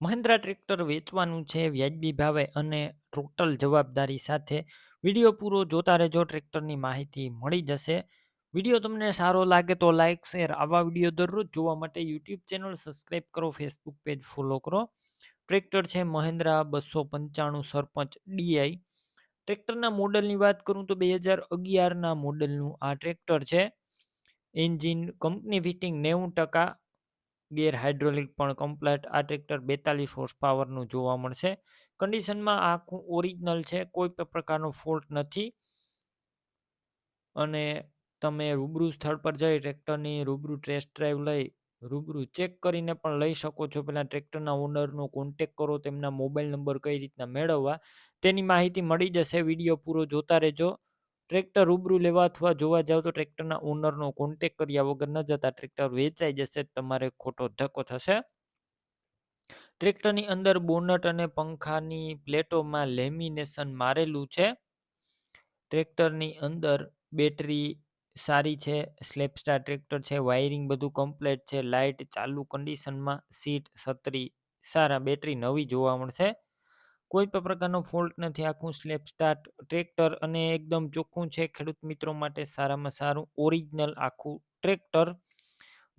Mahindra tractor વેચવાનું છે વ્યાજબી ભાવે અને ટોટલ જવાબદારી સાથે. વીડિયો પૂરો જોતા રહેજો, ટ્રેક્ટરની માહિતી મળી જશે. વીડિયો તમને સારો લાગે તો લાઇક શેર આવા વીડિયો દરરોજ જોવા માટે યુટ્યુબ ચેનલ સબસ્ક્રાઈબ કરો, ફેસબુક પેજ ફોલો કરો. ટ્રેક્ટર છે મહિન્દ્રા બસો પંચાણું સરપંચ ડીઆઈ ટ્રેક્ટરના મોડલની વાત કરું તો બે હજાર અગિયારના મોડલનું આ ટ્રેક્ટર છે. એન્જિન કંપની ફિટિંગ નેવું ટકા ગેર હાઇડ્રોલિક પણ કમ્પ્લેટ આ ટ્રેક્ટર બેતાલીસ હોર્સ પાવરનું જોવા મળશે. કન્ડિશનમાં આખું ઓરિજિનલ છે, કોઈ પણ પ્રકારનો ફોલ્ટ નથી. અને તમે રૂબરૂ સ્થળ પર જઈ ટ્રેક્ટરની રૂબરૂ ટેસ્ટ ડ્રાઈવ લઈ, રૂબરૂ ચેક કરીને પણ લઈ શકો છો. પહેલાં ટ્રેક્ટરના ઓનરનો કોન્ટેક કરો, તેમના મોબાઈલ નંબર કઈ રીતના મેળવવા, તેની માહિતી મળી જશે. વીડિયો પૂરો જોતા રહેજો. ટ્રેક્ટર રૂબરૂ લેવા અથવા જોવા જાવ તો ટ્રેક્ટરના ઓનરનો કોન્ટેક કર્યા વગર ન જતા ટ્રેક્ટર વેચાઈ જશે, તમારે ખોટો ધક્કો થશે. ટ્રેક્ટરની અંદર બોનટ અને પંખાની પ્લેટોમાં લેમિનેશન મારેલું છે. ટ્રેક્ટરની અંદર બેટરી સારી છે, સ્લેપસ્ટાર ટ્રેક્ટર છે, વાયરિંગ બધું કમ્પ્લેટ છે, લાઇટ ચાલુ કન્ડિશનમાં સીટ, છત્રી, સારા બેટરી નવી જોવા મળશે. કોઈ પણ પ્રકારનો ફોલ્ટ નથી. આખું સ્લેપ સ્ટાર્ટ ટ્રેક્ટર અને એકદમ ચોખ્ખું છે ખેડૂત મિત્રો માટે સારામાં સારું ઓરિજિનલ આખું ટ્રેક્ટર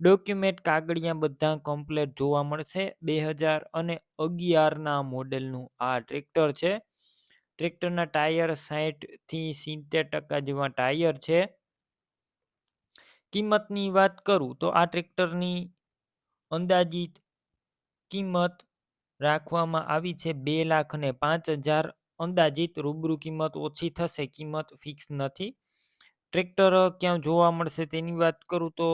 ડોક્યુમેન્ટ કાગળિયા બધા કમ્પ્લેટ જોવા મળશે. બે હજાર અને અગિયારના મોડેલનું આ ટ્રેક્ટર છે. ટ્રેક્ટરના ટાયર સાહીઠથી સિત્તેર ટકા જેવા ટાયર છે. કિંમતની વાત કરું તો આ ટ્રેક્ટરની અંદાજિત કિંમત રાખવામાં આવી છે બે લાખ અને પાંચ હજાર અંદાજિત રૂબરૂ કિંમત ઓછી થશે, કિંમત ફિક્સ નથી. ટ્રેક્ટર ક્યાં જોવા મળશે તેની વાત કરું તો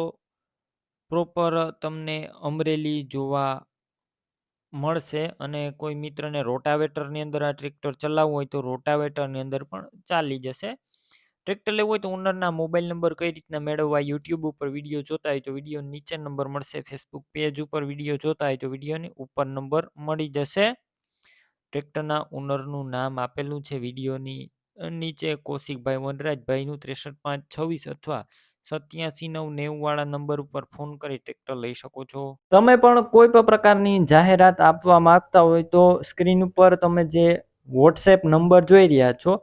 પ્રોપર તમને અમરેલી જોવા મળશે અને કોઈ મિત્રને રોટાવેટરની અંદર આ ટ્રેક્ટર ચલાવવું હોય તો રોટાવેટરની અંદર પણ ચાલી જશે. ટ્રેક્ટર લેવું હોય તો ઓનરના મોબાઈલ નંબર કઈ રીતના મેળવવા યુટ્યુબ ઉપર વીડિયો જોતા હોય તો વીડિયો નીચે નંબર મળશે ફેસબુક પેજ ઉપર વીડિયો જોતા હોય તો વિડીયોની ઉપર નંબર મળી જશે. ટ્રેક્ટરના ઓનરનું નામ આપેલું છે વિડીયોની નીચે કૌશિકભાઈ વનરાજભાઈનું ત્રેસઠ પાંચ છવ્વીસ અથવા સત્યાસી નવ નેવું વાળા નંબર ઉપર ફોન કરી ટ્રેક્ટર લઈ શકો છો. તમે પણ કોઈ પણ પ્રકારની જાહેરાત આપવા માંગતા હોય તો સ્ક્રીન ઉપર તમે જે વોટ્સએપ નંબર જોઈ રહ્યા છો